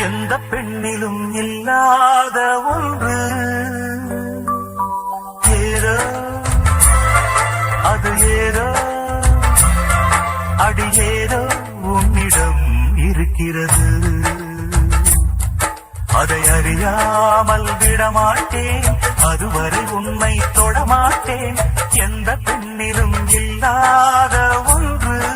எந்த பெண்ணிலும் இல்லாத ஒன்று. ஏதோ அது ஏதோ அடி ஏதோ உன்னிடம் இருக்கிறது. அதை அறியாமல் விடமாட்டேன் அதுவரை உன்னை தொடமாட்டேன் எந்த பெண்ணிலும் இல்லாத ஒன்று.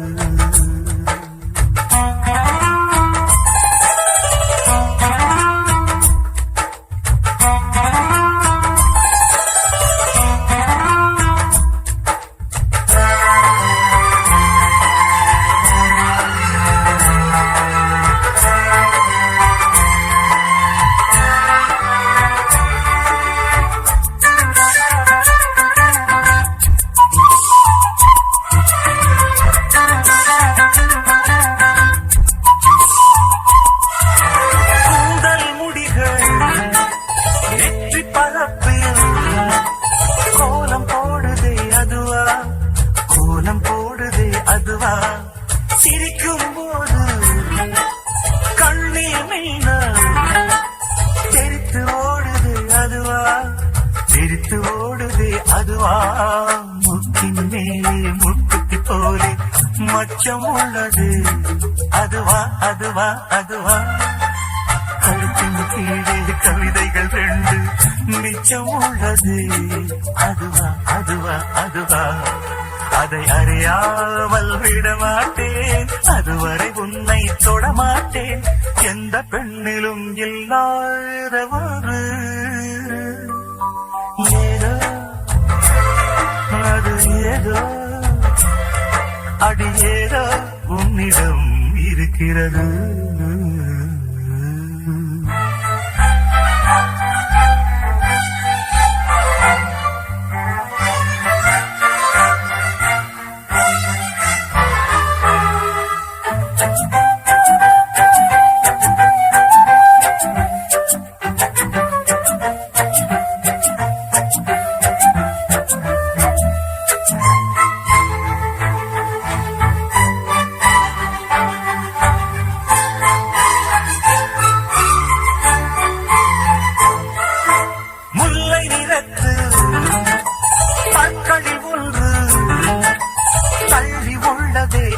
வா முட்டின் மேலே முட்டுக்கு போலே மச்சம் உள்ளது. அதுவா அதுவா அதுவா. கழுத்தின் கீழே கவிதைகள் ரெண்டு. மிச்சம் உள்ளது. அதுவா அதுவா அதுவா. அதை அறியாமல் விடமாட்டேன் அதுவரை உன்னை தொடமாட்டேன் எந்த பெண்ணிலும் இல்லாதவாறு அடியேதா உன்னிடம் இருக்கிறது.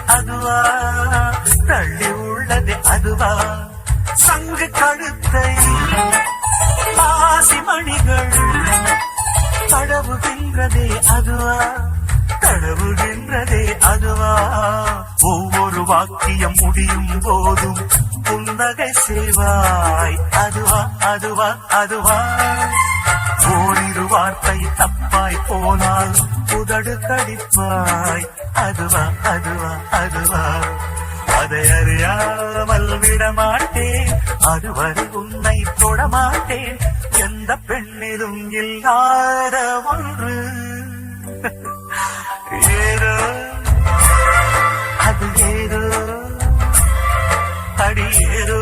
அதுவா? தள்ளி உள்ளது அதுவா? சங்கு கழுத்தை ஆசி மணிகள் தடவுகின்றதே அதுவா? தடவுகின்றதே அதுவா? ஒவ்வொரு வாக்கியம் முடியும் போதும் புன்னகை செய்வாய். அதுவா அதுவா அதுவா? ஓரிரு வார்த்தை தப்பாய் போனால் உதடு கடிப்பாய். அதுவா அதுவா அதுவா. அதை அறியாமல் விடமாட்டேன் அதுவரை உன்னை தொடமாட்டேன் எந்த பெண்ணிலும் இல்லாத ஒன்று. ஏதோ அது ஏதோ. அடி ஏதோ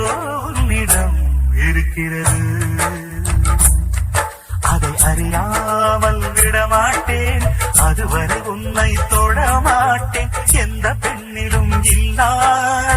உன்னிடம் இருக்கிறது. அறியாமல் விடமாட்டேன். அதுவரை உன்னை தொடமாட்டேன் எந்த பெண்ணிலும் இல்லாத